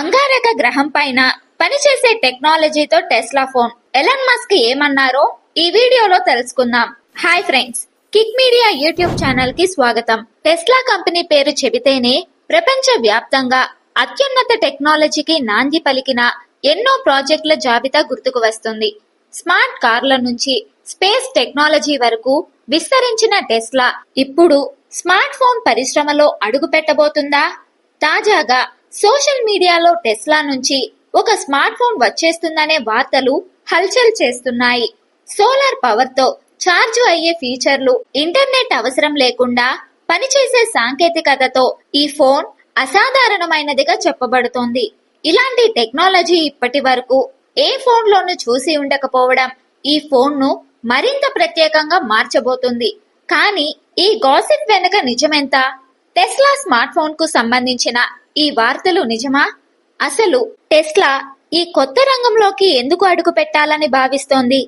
అంగారక గ్రహం పైన పనిచేసే టెక్నాలజీతో టెస్లా ఫోన్. ఎలన్ మస్క్ ఏమన్నారో ఈ వీడియోలో తెలుసుకుందాం. Hi friends Kick Media YouTube ఛానల్కి స్వాగతం. టెస్లా కంపెనీ పేరు చెబితేనే ప్రపంచ వ్యాప్తంగా అత్యున్నత టెక్నాలజీకి నాంది పలికిన ఎన్నో ప్రాజెక్టుల జాబితా గుర్తుకు వస్తుంది. స్మార్ట్ కార్ల నుంచి స్పేస్ టెక్నాలజీ వరకు విస్తరించిన టెస్లా ఇప్పుడు స్మార్ట్ ఫోన్ పరిశ్రమలో అడుగు పెట్టబోతుందా తాజాగా సోషల్ మీడియాలో టెస్లా నుంచి ఒక స్మార్ట్ ఫోన్ వచ్చేస్తుందనే వార్తలు హల్చల్ చేస్తున్నాయి. సోలార్ పవర్తో ఛార్జ్ అయ్యే ఫీచర్లు ఇంటర్నెట్ అవసరం లేకుండా పనిచేసే సాంకేతికతతో ఈ ఫోన్ అసాధారణమైనదిగా చెప్పబడుతోంది. ఇలాంటి టెక్నాలజీ ఇప్పటి వరకు ఏ ఫోన్ లోను చూసి ఉండకపోవడం ఈ ఫోన్ను మరింత ప్రత్యేకంగా మార్చబోతుంది. కానీ ఈ గాసిప్ వెనుక నిజమెంత? టెస్లా స్మార్ట్ ఫోన్కు సంబంధించిన ఈ వార్తలు నిజమా? అసలు టెస్లా ఈ కొత్త రంగంలోకి ఎందుకు అడుగు పెట్టాలని భావిస్తోంది?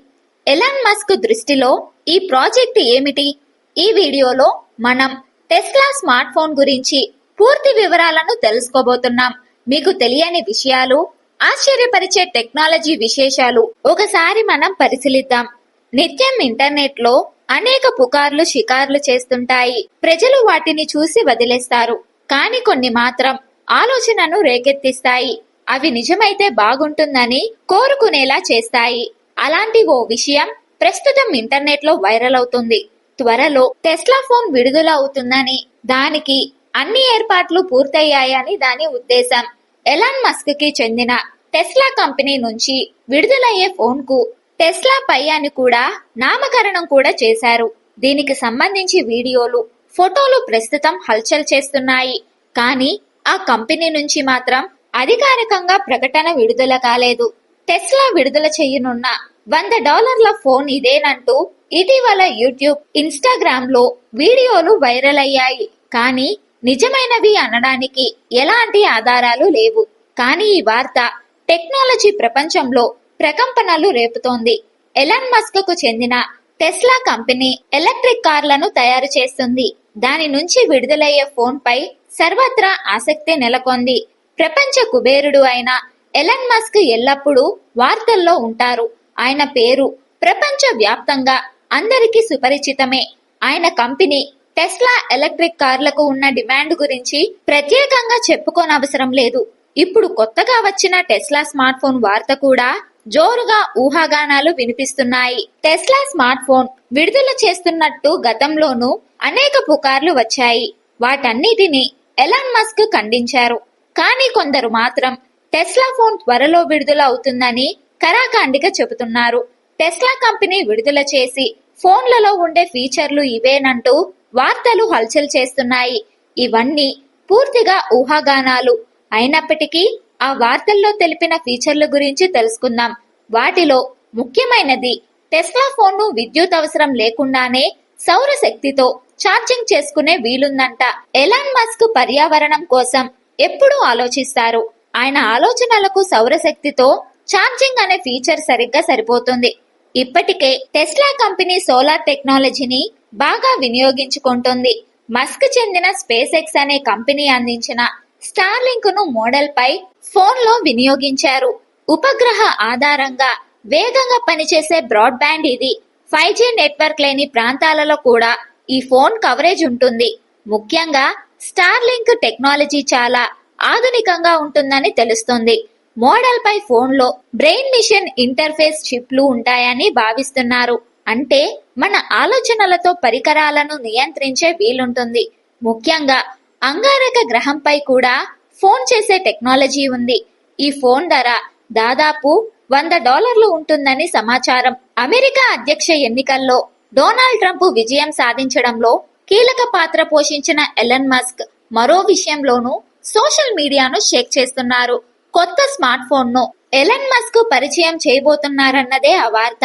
ఎలాన్ మస్క్ దృష్టిలో ఈ ప్రాజెక్ట్ ఏమిటి? ఈ వీడియోలో మనం టెస్లా స్మార్ట్ ఫోన్ గురించి పూర్తి వివరాలను తెలుసుకోబోతున్నాం. మీకు తెలియని విషయాలు ఆశ్చర్యపరిచే టెక్నాలజీ విశేషాలు ఒకసారి మనం పరిశీలిద్దాం. నిత్యం ఇంటర్నెట్లో అనేక పుకార్లు షికార్లు చేస్తుంటాయి. ప్రజలు వాటిని చూసి వదిలేస్తారు. కానీ కొన్ని మాత్రం ఆలోచనను రేకెత్తిస్తాయి. అవి నిజమైతే బాగుంటుందని కోరుకునేలా చేస్తాయి. అలాంటి ఓ విషయం ప్రస్తుతం ఇంటర్నెట్లో వైరల్ అవుతుంది. త్వరలో టెస్లా ఫోన్ విడుదల అవుతుందని దానికి అన్ని ఏర్పాట్లు పూర్తయ్యాయని దాని ఉద్దేశం. ఎలాన్ మస్క్కి చెందిన టెస్లా కంపెనీ నుంచి విడుదలయ్యే ఫోన్కు టెస్లా పై అని కూడా నామకరణం కూడా చేశారు. దీనికి సంబంధించి వీడియోలు ఫోటోలు ప్రస్తుతం హల్చల్ చేస్తున్నాయి. కానీ ఆ కంపెనీ నుంచి మాత్రం అధికారికంగా ప్రకటన విడుదల కాలేదు. టెస్లా విడుదల చేయనున్న వంద డాలర్ల ఫోన్ ఇదేనంటూ ఇటీవల యూట్యూబ్ ఇన్స్టాగ్రామ్లో వీడియోలు వైరల్ అయ్యాయి. కానీ నిజమైనవి అనడానికి ఎలాంటి ఆధారాలు లేవు. కానీ ఈ వార్త టెక్నాలజీ ప్రపంచంలో ప్రకంపనలు రేపుతోంది. ఎలాన్ మస్క్కు చెందిన టెస్లా కంపెనీ ఎలక్ట్రిక్ కార్లను తయారు చేస్తుంది. దాని నుంచి విడుదలయ్యే ఫోన్ పై సర్వత్రా ఆసక్తి నెలకొంది. ప్రపంచ కుబేరుడు అయిన ఎలన్ మస్క్ ఎల్లప్పుడూ వార్తల్లో ఉంటారు. ఆయన పేరు ప్రపంచ వ్యాప్తంగా అందరికీ సుపరిచితమే. ఆయన కంపెనీ టెస్లా ఎలక్ట్రిక్ కార్లకు ఉన్న డిమాండ్ గురించి ప్రత్యేకంగా చెప్పుకోనవసరం లేదు. ఇప్పుడు కొత్తగా వచ్చిన టెస్లా స్మార్ట్ ఫోన్ వార్త కూడా జోరుగా ఊహాగానాలు వినిపిస్తున్నాయి. టెస్లా స్మార్ట్ ఫోన్ విడుదల చేస్తున్నట్టు గతంలోనూ అనేక పుకార్లు వచ్చాయి. వాటన్నిటిని ఎలాన్ మస్క్ ఖండించారు. కానీ కొందరు మాత్రం టెస్లా ఫోన్ త్వరలో విడుదల అవుతుందని కరాఖండిగా చెబుతున్నారు. టెస్లా కంపెనీ విడుదల చేసి ఫోన్లలో ఉండే ఫీచర్లు ఇవేనంటూ వార్తలు హల్చల్ చేస్తున్నాయి. ఇవన్నీ పూర్తిగా ఊహాగానాలు. అయినప్పటికీ ఆ వార్తల్లో తెలిపిన ఫీచర్ల గురించి తెలుసుకుందాం. వాటిలో ముఖ్యమైనది టెస్లా ఫోన్ను విద్యుత్ అవసరం లేకుండానే సౌర శక్తితో ఛార్జింగ్ చేసుకునే వీలుందంట. ఎలాన్ మస్క్ పర్యావరణం కోసం ఎప్పుడూ ఆలోచిస్తారు. ఆయన ఆలోచనలకు సౌరశక్తితో ఛార్జింగ్ అనే ఫీచర్ సరిగ్గా సరిపోతుంది. ఇప్పటికే టెస్లా కంపెనీ సోలార్ టెక్నాలజీని బాగా వినియోగించుకుంటుంది. మస్క్ చెందిన స్పేస్ ఎక్స్ అనే కంపెనీ అందించిన స్టార్లింక్ను మోడల్ పై ఫోన్లో వినియోగించారు. ఉపగ్రహ ఆధారంగా వేగంగా పనిచేసే బ్రాడ్బ్యాండ్ ఇది. ఫైవ్ జీ నెట్వర్క్ లేని ప్రాంతాలలో కూడా ఈ ఫోన్ కవరేజ్ ఉంటుంది. ముఖ్యంగా స్టార్లింక్ టెక్నాలజీ చాలా ఆధునికంగా ఉంటుందని తెలుస్తుంది. మోడల్ పై ఫోన్లో బ్రెయిన్ మిషన్ ఇంటర్ఫేస్ చిప్లు ఉంటాయని భావిస్తున్నారు. అంటే మన ఆలోచనలతో పరికరాలను నియంత్రించే వీలుంటుంది. ముఖ్యంగా అంగారక గ్రహంపై కూడా ఫోన్ చేసే టెక్నాలజీ ఉంది. ఈ ఫోన్ ధర దాదాపు వంద డాలర్లు ఉంటుందని సమాచారం. అమెరికా అధ్యక్ష ఎన్నికల్లో డొనాల్డ్ ట్రంప్ విజయం సాధించడంలో కీలక పాత్ర పోషించిన ఎలన్ మస్క్ మరో విషయంలోనూ సోషల్ మీడియాను షేక్ చేస్తున్నారు. కొత్త స్మార్ట్ ఫోన్ను ఎలన్ మస్క్ పరిచయం చేయబోతున్నారన్నదే ఆ వార్త.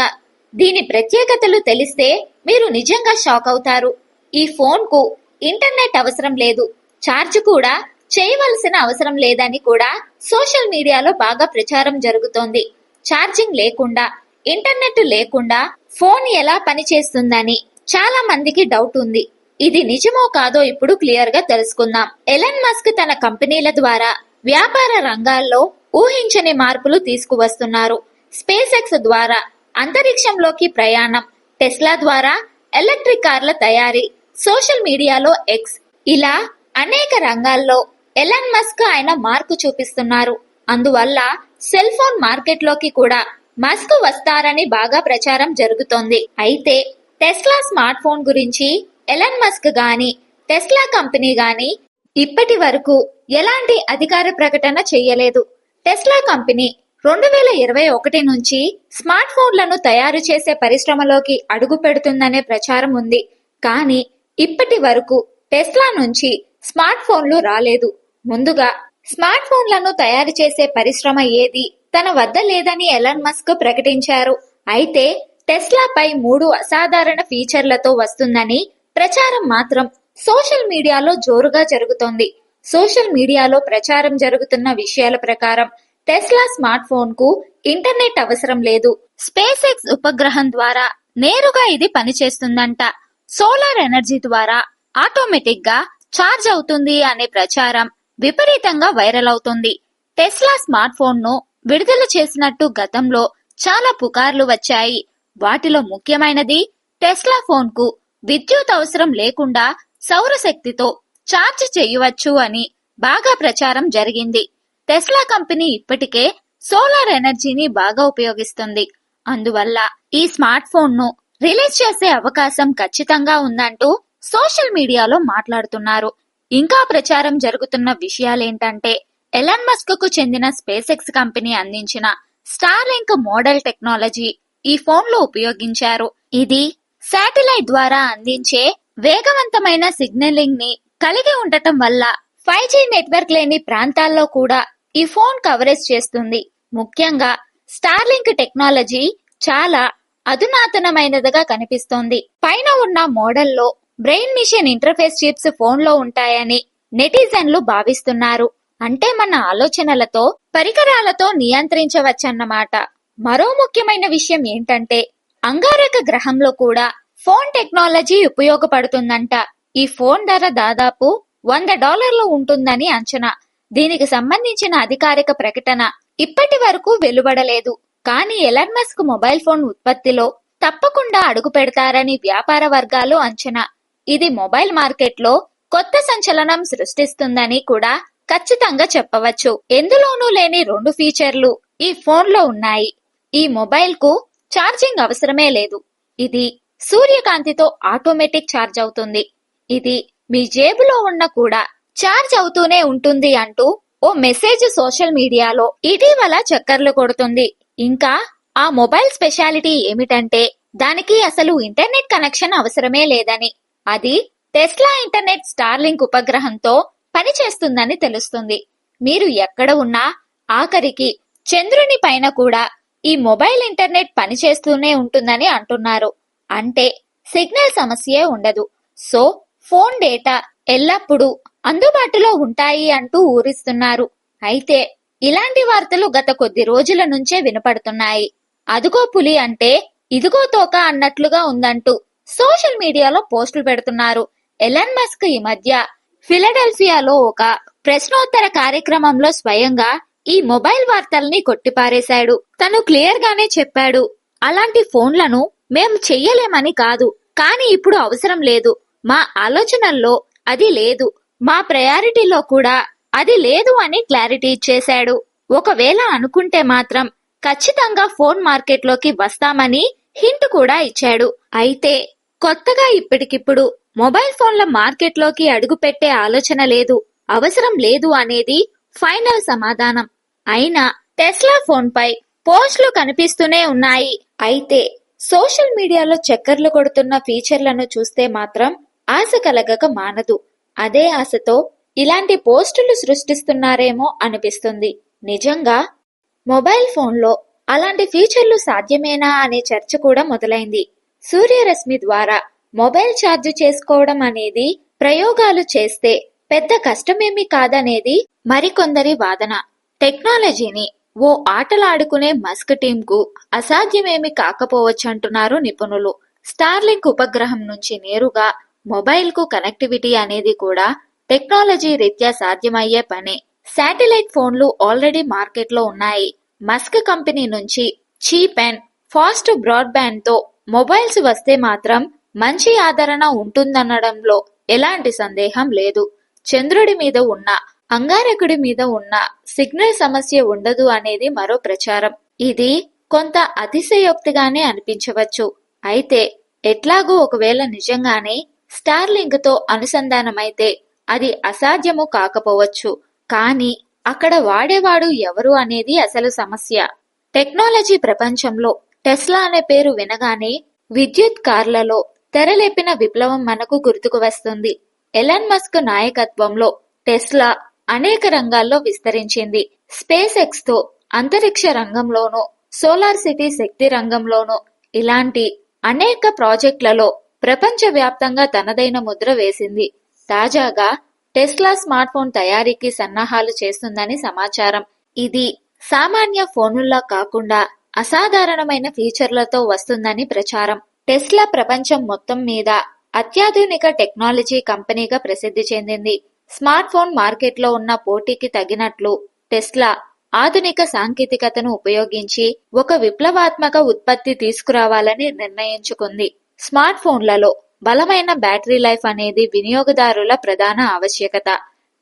దీని ప్రత్యేకతలు తెలిస్తే మీరు నిజంగా షాక్ అవుతారు. ఈ ఫోన్కు ఇంటర్నెట్ అవసరం లేదు. ఛార్జ్ కూడా చేయవలసిన అవసరం లేదని కూడా సోషల్ మీడియాలో బాగా ప్రచారం జరుగుతోంది. ఛార్జింగ్ లేకుండా ఇంటర్నెట్ లేకుండా ఫోన్ ఎలా పనిచేస్తుందని చాలా మందికి డౌట్ ఉంది. ఇది నిజమో కాదో ఇప్పుడు క్లియర్గా తెలుసుకుందాం. ఎలన్ మస్క్ తన కంపెనీల ద్వారా వ్యాపార రంగాల్లో ఊహించని మార్పులు తీసుకువస్తున్నారు. స్పేస్ ఎక్స్ ద్వారా అంతరిక్షంలోకి ప్రయాణం టెస్లా ద్వారా ఎలక్ట్రిక్ కార్ల తయారీ సోషల్ మీడియాలో ఎక్స్ ఇలా అనేక రంగాల్లో ఎలాన్ మస్క్ ఆయన మార్కు చూపిస్తున్నారు. అందువల్ల సెల్ ఫోన్ మార్కెట్లోకి కూడా మస్క్ వస్తారని బాగా ప్రచారం జరుగుతోంది. అయితే టెస్లా స్మార్ట్ ఫోన్ గురించి ఎలాన్ మస్క్ గాని టెస్లా కంపెనీ గాని ఇప్పటి వరకు ఎలాంటి అధికార ప్రకటన చేయలేదు. టెస్లా కంపెనీ రెండు వేల ఇరవై ఒకటి నుంచి స్మార్ట్ ఫోన్లను తయారు చేసే పరిశ్రమలోకి అడుగు పెడుతుందనే ప్రచారం ఉంది. కానీ ఇప్పటి వరకు టెస్లా నుంచి స్మార్ట్ ఫోన్లు రాలేదు. ముందుగా స్మార్ట్ ఫోన్లను తయారు చేసే పరిశ్రమ ఏది? తన వద్ద లేదని ఎలన్ మస్క్ ప్రకటించారు. అయితే టెస్లాపై మూడు అసాధారణ ఫీచర్లతో వస్తుందని ప్రచారం మాత్రం సోషల్ మీడియాలో జోరుగా జరుగుతోంది. సోషల్ మీడియాలో ప్రచారం జరుగుతున్న విషయాల ప్రకారం టెస్లా స్మార్ట్ ఫోన్కు ఇంటర్నెట్ అవసరం లేదు. స్పేస్ ఎక్స్ ఉపగ్రహం ద్వారా నేరుగా ఇది పనిచేస్తుందంట. సోలార్ ఎనర్జీ ద్వారా ఆటోమేటిక్గా ఛార్జ్ అవుతుంది అనే ప్రచారం. విపరీతంగా వైరల్ అవుతుంది. టెస్లా స్మార్ట్ ఫోన్ను విడుదల చేసినట్టు గతంలో చాలా పుకార్లు వచ్చాయి. వాటిలో ముఖ్యమైనది టెస్లా ఫోన్కు విద్యుత్ అవసరం లేకుండా సౌరశక్తితో ఛార్జ్ చేయవచ్చు అని బాగా ప్రచారం జరిగింది. టెస్లా కంపెనీ ఇప్పటికే సోలార్ ఎనర్జీని బాగా ఉపయోగిస్తుంది. అందువల్ల ఈ స్మార్ట్ ఫోన్ను రిలీజ్ చేసే అవకాశం ఖచ్చితంగా ఉందంటూ సోషల్ మీడియాలో మాట్లాడుతున్నారు. ఇంకా ప్రచారం జరుగుతున్న విషయాలేంటంటే ఎలన్ మస్క్కు చెందిన స్పేస్ ఎక్స్ కంపెనీ అందించిన స్టార్ లింక్ మోడల్ టెక్నాలజీ ఈ ఫోన్లో ఉపయోగించారు. ఇది శాటిలైట్ ద్వారా అందించే వేగవంతమైన సిగ్నలింగ్ని కలిగి ఉండటం వల్ల ఫైవ్ జీ నెట్వర్క్ లేని ప్రాంతాల్లో కూడా ఈ ఫోన్ కవరేజ్ చేస్తుంది. ముఖ్యంగా స్టార్లింక్ టెక్నాలజీ చాలా అధునాతనమైనదిగా కనిపిస్తోంది. పైన ఉన్న మోడల్లో బ్రెయిన్ మిషన్ ఇంటర్ఫేస్ చిప్స్ ఫోన్లో ఉంటాయని నెటిజన్లు భావిస్తున్నారు. అంటే మన ఆలోచనలతో పరికరాలతో నియంత్రించవచ్చన్నమాట. మరో ముఖ్యమైన విషయం ఏంటంటే అంగారక గ్రహంలో కూడా ఫోన్ టెక్నాలజీ ఉపయోగపడుతుందంట. ఈ ఫోన్ ధర దాదాపు వంద డాలర్లు ఉంటుందని అంచనా. దీనికి సంబంధించిన అధికారిక ప్రకటన ఇప్పటి వరకు వెలువడలేదు. కానీ ఎలన్ మస్క్ మొబైల్ ఫోన్ ఉత్పత్తిలో తప్పకుండా అడుగు పెడతారని వ్యాపార వర్గాలు అంచనా. ఇది మొబైల్ మార్కెట్లో కొత్త సంచలనం సృష్టిస్తుందని కూడా ఖచ్చితంగా చెప్పవచ్చు. ఎందులోనూ లేని రెండు ఫీచర్లు ఈ ఫోన్లో ఉన్నాయి. ఈ మొబైల్కు ఛార్జింగ్ అవసరమే లేదు. ఇది సూర్యకాంతితో ఆటోమేటిక్ ఛార్జ్ అవుతుంది. ఇది మీ జేబులో ఉన్న కూడా ఛార్జ్ అవుతూనే ఉంటుంది అంటూ ఓ మెసేజ్ సోషల్ మీడియాలో ఇటీవల చక్కర్లు కొడుతుంది. ఇంకా ఆ మొబైల్ స్పెషాలిటీ ఏమిటంటే దానికి అసలు ఇంటర్నెట్ కనెక్షన్ అవసరమే లేదని అది టెస్లా ఇంటర్నెట్ స్టార్లింక్ ఉపగ్రహంతో పనిచేస్తుందని తెలుస్తుంది. మీరు ఎక్కడ ఉన్నా ఆఖరికి చంద్రుని పైన కూడా ఈ మొబైల్ ఇంటర్నెట్ పనిచేస్తూనే ఉంటుందని అంటున్నారు. అంటే సిగ్నల్ సమస్యే ఉండదు. సో ఫోన్ డేటా ఎల్లప్పుడూ అందుబాటులో ఉంటాయి అంటూ ఊరిస్తున్నారు. అయితే ఇలాంటి వార్తలు గత కొద్ది రోజుల నుంచే వినపడుతున్నాయి. అదుగో పులి అంటే ఇదిగో తోక అన్నట్లుగా ఉందంటూ సోషల్ మీడియాలో పోస్టులు పెడుతున్నారు. ఎలన్ మస్క్ ఈ మధ్య ఫిలడెల్ఫియాలో ఒక ప్రశ్నోత్తర కార్యక్రమంలో స్వయంగా ఈ మొబైల్ వార్తల్ని కొట్టిపారేశాడు. తను క్లియర్ గానే చెప్పాడు అలాంటి ఫోన్లను మేం చెయ్యలేమని కాదు కానీ ఇప్పుడు అవసరం లేదు. మా ఆలోచనల్లో అది లేదు. మా ప్రయారిటీలో కూడా అది లేదు అని క్లారిటీ ఇచ్చేశాడు. ఒకవేళ అనుకుంటే మాత్రం ఖచ్చితంగా ఫోన్ మార్కెట్లోకి వస్తామని హింట్ కూడా ఇచ్చాడు. అయితే కొత్తగా ఇప్పటికిప్పుడు మొబైల్ ఫోన్ల మార్కెట్లోకి అడుగుపెట్టే ఆలోచన లేదు అవసరం లేదు అనేది ఫైనల్ సమాధానం. అయినా టెస్లా ఫోన్ పై పోస్టులు కనిపిస్తూనే ఉన్నాయి. అయితే సోషల్ మీడియాలో చక్కర్లు కొడుతున్న ఫీచర్లను చూస్తే మాత్రం ఆశ కలగక మానదు. అదే ఆశతో ఇలాంటి పోస్టులు సృష్టిస్తున్నారేమో అనిపిస్తుంది. నిజంగా మొబైల్ ఫోన్లో అలాంటి ఫీచర్లు సాధ్యమేనా అనే చర్చ కూడా మొదలైంది. సూర్యరశ్మి ద్వారా మొబైల్ ఛార్జ్ చేసుకోవడం అనేది ప్రయోగాలు చేస్తే పెద్ద కష్టమేమీ కాదనేది మరికొందరి వాదన. టెక్నాలజీని ఓ ఆటలాడుకునే మస్క్ టీంకు అసాధ్యమేమి కాకపోవచ్చంటున్నారు నిపుణులు. స్టార్లింక్ ఉపగ్రహం నుంచి నేరుగా మొబైల్కు కనెక్టివిటీ అనేది కూడా టెక్నాలజీ రీత్యా సాధ్యమయ్యే పనే. శాటిలైట్ ఫోన్లు ఆల్రెడీ మార్కెట్లో ఉన్నాయి. మస్క్ కంపెనీ నుంచి చీప్ అండ్ ఫాస్ట్ బ్రాడ్బ్యాండ్తో మొబైల్స్ వస్తే మాత్రం మంచి ఆదరణ ఉంటుందనడంలో ఎలాంటి సందేహం లేదు. చంద్రుడి మీద ఉన్న అంగారకుడి మీద ఉన్న సిగ్నల్ సమస్య ఉండదు అనేది మరో ప్రచారం. ఇది కొంత అతిశయోక్తిగానే అనిపించవచ్చు. అయితే ఎట్లాగో ఒకవేళ నిజంగానే స్టార్లింక్తో అనుసంధానమైతే అది అసాధ్యము కాకపోవచ్చు. కానీ అక్కడ వాడేవాడు ఎవరు అనేది అసలు సమస్య. టెక్నాలజీ ప్రపంచంలో టెస్లా అనే పేరు వినగానే విద్యుత్ కార్లలో తెరలేపిన విప్లవం మనకు గుర్తుకు వస్తుంది. ఎలన్ మస్క్ నాయకత్వంలో టెస్లా అనేక రంగాల్లో విస్తరించింది. స్పేస్ ఎక్స్తో అంతరిక్ష రంగంలోనూ సోలార్ సిటీ శక్తి రంగంలోనూ ఇలాంటి అనేక ప్రాజెక్టులలో ప్రపంచవ్యాప్తంగా తనదైన ముద్ర వేసింది. తాజాగా టెస్లా స్మార్ట్ ఫోన్ తయారీకి సన్నాహాలు చేస్తుందని సమాచారం. ఇది సామాన్య ఫోనుల్లా కాకుండా అసాధారణమైన ఫీచర్లతో వస్తుందని ప్రచారం. టెస్లా ప్రపంచం మొత్తం మీద అత్యాధునిక టెక్నాలజీ కంపెనీగా ప్రసిద్ధి చెందింది. స్మార్ట్ ఫోన్ మార్కెట్లో ఉన్న పోటీకి తగినట్లు టెస్లా ఆధునిక సాంకేతికతను ఉపయోగించి ఒక విప్లవాత్మక ఉత్పత్తి తీసుకురావాలని నిర్ణయించుకుంది. స్మార్ట్ ఫోన్లలో బలమైన బ్యాటరీ లైఫ్ అనేది వినియోగదారుల ప్రధాన ఆవశ్యకత.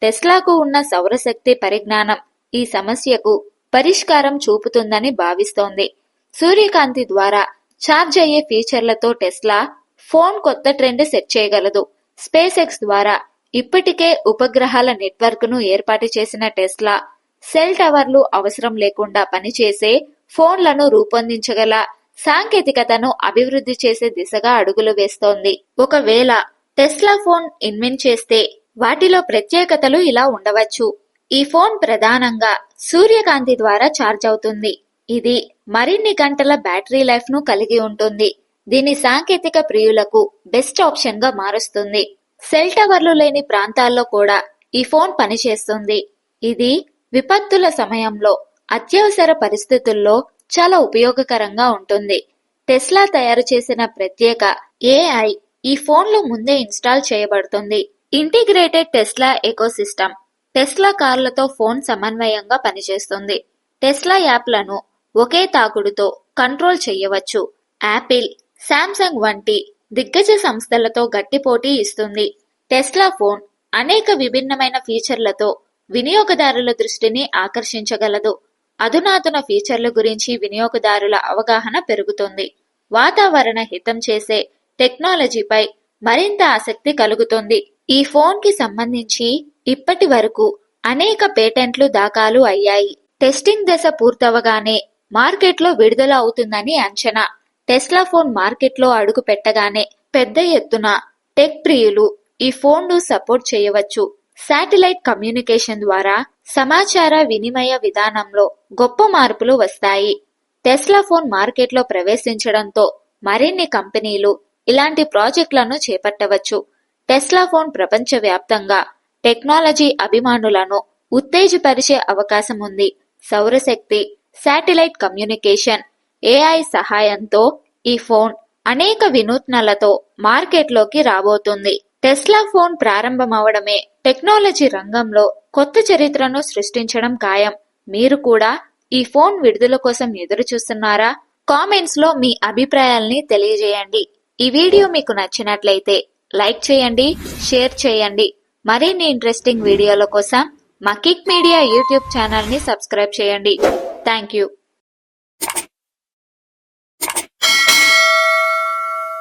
టెస్లాకు ఉన్న సౌరశక్తి పరిజ్ఞానం ఈ సమస్యకు పరిష్కారం చూపుతుందని భావిస్తోంది. సూర్యకాంతి ద్వారా ఛార్జ్ అయ్యే ఫీచర్లతో టెస్లా ఫోన్ కొత్త ట్రెండ్ సెట్ చేయగలదు. స్పేస్ ఎక్స్ ద్వారా ఇప్పటికే ఉపగ్రహాల నెట్వర్క్ను ఏర్పాటు చేసిన టెస్లా సెల్ టవర్లు అవసరం లేకుండా పనిచేసే ఫోన్లను రూపొందించగల సాంకేతికతను అభివృద్ధి చేసే దిశగా అడుగులు వేస్తోంది. ఒకవేళ టెస్లా ఫోన్ ఇన్వెంట్ చేస్తే వాటిలో ప్రత్యేకతలు ఇలా ఉండవచ్చు. ఈ ఫోన్ ప్రధానంగా సూర్యకాంతి ద్వారా ఛార్జ్ అవుతుంది. ఇది మరిన్ని గంటల బ్యాటరీ లైఫ్ను కలిగి ఉంటుంది. దీని సాంకేతిక ప్రియులకు బెస్ట్ ఆప్షన్గా మారుస్తుంది. సెల్ టవర్లు లేని ప్రాంతాల్లో కూడా ఈ ఫోన్ పనిచేస్తుంది. ఇది విపత్తుల సమయంలో అత్యవసర పరిస్థితుల్లో చాలా ఉపయోగకరంగా ఉంటుంది. టెస్లా తయారు చేసిన ప్రత్యేక ఏఐ ఈ ఫోన్లో ముందే ఇన్స్టాల్ చేయబడుతుంది. ఇంటిగ్రేటెడ్ టెస్లా ఎకోసిస్టమ్ టెస్లా కార్లతో ఫోన్ సమన్వయంగా పనిచేస్తుంది. టెస్లా యాప్లను ఒకే తాకుడుతో కంట్రోల్ చేయవచ్చు. యాపిల్ శాంసంగ్ వంటి దిగ్గజ సంస్థలతో గట్టి పోటీ ఇస్తుంది. టెస్లా ఫోన్ అనేక విభిన్నమైన ఫీచర్లతో వినియోగదారుల దృష్టిని ఆకర్షించగలదు. అధునాతన ఫీచర్ల గురించి వినియోగదారుల అవగాహన పెరుగుతుంది. వాతావరణ హితం చేసే టెక్నాలజీపై మరింత ఆసక్తి కలుగుతుంది. ఈ ఫోన్కి సంబంధించి ఇప్పటి వరకు అనేక పేటెంట్లు దాఖలు అయ్యాయి. టెస్టింగ్ దశ పూర్తవగానే మార్కెట్లో విడుదల అవుతుందని అంచనా. టెస్లా ఫోన్ మార్కెట్లో అడుగు పెట్టగానే పెద్ద ఎత్తున టెక్ ప్రియులు ఈ ఫోన్ను సపోర్ట్ చేయవచ్చు. శాటిలైట్ కమ్యూనికేషన్ ద్వారా సమాచార వినిమయ విధానంలో గొప్ప మార్పులు వస్తాయి. టెస్లా ఫోన్ మార్కెట్లో ప్రవేశించడంతో మరిన్ని కంపెనీలు ఇలాంటి ప్రాజెక్టులను చేపట్టవచ్చు. టెస్లా ఫోన్ ప్రపంచవ్యాప్తంగా టెక్నాలజీ అభిమానులను ఉత్తేజపరిచే అవకాశం ఉంది సౌరశక్తి శాటిలైట్ కమ్యూనికేషన్ ఏఐ సహాయంతో ఈ ఫోన్ అనేక వినూత్నలతో మార్కెట్లోకి రాబోతుంది. టెస్లా ఫోన్ ప్రారంభమవడమే టెక్నాలజీ రంగంలో కొత్త చరిత్రను సృష్టించడం ఖాయం. మీరు కూడా ఈ ఫోన్ విడుదల కోసం ఎదురు చూస్తున్నారా కామెంట్స్లో మీ అభిప్రాయాల్ని తెలియజేయండి. ఈ వీడియో మీకు నచ్చినట్లయితే లైక్ చేయండి షేర్ చేయండి. మరిన్ని ఇంట్రెస్టింగ్ వీడియోల కోసం మా కిక్ మీడియా యూట్యూబ్ ఛానల్ని సబ్స్క్రైబ్ చేయండి. Thank you.